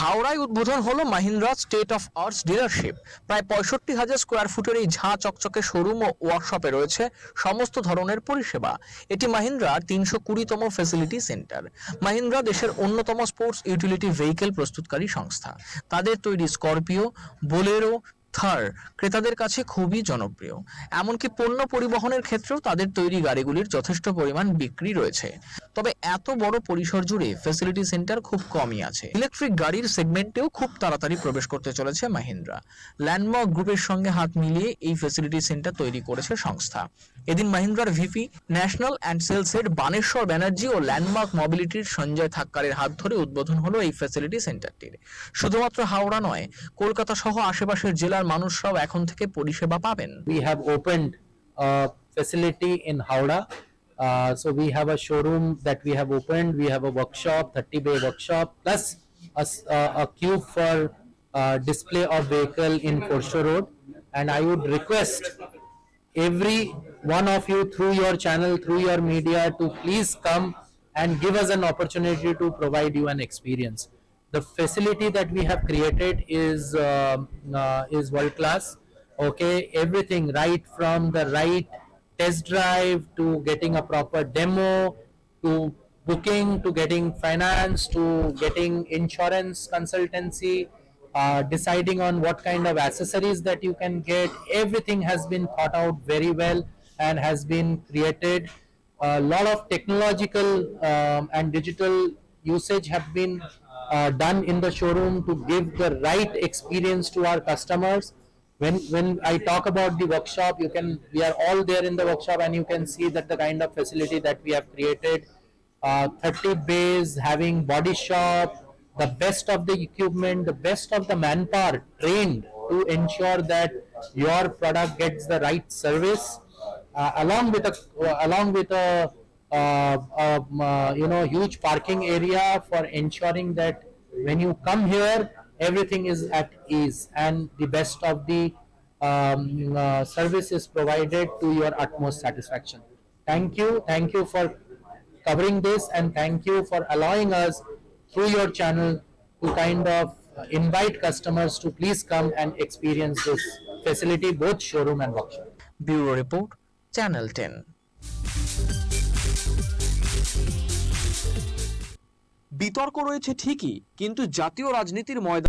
হাওড়ায় উদ্বোধন হলো Mahindra state of arts dealership প্রায় পঁয়ষট্টি হাজার স্কোয়ার ফুটের এই ঝাঁ চকচকে শোরুম ও ওয়ার্কশপে রয়েছে সমস্ত ধরনের পরিষেবা। এটি মাহিন্দ্রার তিনশো কুড়িতম ফেসিলিটি সেন্টার মাহিন্দ্রা দেশের অন্যতম স্পোর্টস ইউটিলিটি ভেহিকেল প্রস্তুতকারী সংস্থা। তাদের তৈরি স্করপিও বোলেরো থার ক্রেতাদের কাছে খুবই জনপ্রিয়। এমনকি পণ্য পরিবহনের ক্ষেত্রেও তাদের তৈরি গাড়িগুলির যথেষ্ট পরিমাণ বিক্রি রয়েছে। তবে এত বড় পরিসর জুড়ে ফ্যাসিলিটি সেন্টার খুব কমই আছে। ইলেকট্রিক গাড়ির সেগমেন্টেও খুব তাড়াতাড়ি প্রবেশ করতে চলেছে মাহিন্দ্রা। ল্যান্ডমার্ক গ্রুপের সঙ্গে হাত মিলিয়ে এই ফ্যাসিলিটি সেন্টার তৈরি করেছে সংস্থা। এদিন মাহিন্দ্রার VP national and sales head Baneshwar Banerjee O landmark মোবিলিটির সঞ্জয় থাক্কারের হাত ধরে উদ্বোধন হলো এই ফ্যাসিলিটি সেন্টারটির শুধুমাত্র হাওড়া নয়, কলকাতা সহ আশেপাশের জেলার মানুষরাও এখন থেকে পরিষেবা পাবেন। Have opened a facility in Howrah. Uh, so we have a showroom that we have opened. We have a workshop, 30 bay workshop, plus a, uh, a cube for uh, display of vehicle in Forshaw Road. And I would request every one of you through your channel, through your media, to please come and give us an opportunity to provide you an experience. The facility that we have created is um, uh, is world class. Okay, everything right from the right test drive to getting a proper demo to booking to getting finance to getting insurance consultancy uh, deciding on what kind of accessories that you can get. Everything has been thought out very well and has been created. A lot of technological um, and digital usage have been uh, done in the showroom to give the right experience to our customers. When when I talk about the workshop, you can we are all there in the workshop and you can see that the kind of facility that we have created uh, 30 bays having body shop the best of the equipment the best of the manpower trained to ensure that your product gets the right service uh, along with a along with a uh, um, uh, you know huge parking area for ensuring that when you come here everything is at ease and the best of the um, uh, service is provided to your utmost satisfaction thank you thank you for covering this and thank you for allowing us through your channel to kind of invite customers to please come and experience this facility both showroom and workshop bureau Report, Channel ten বিতর্ক রয়েছে ঠিকই কিন্তু জাতীয় রাজনীতির ময়দান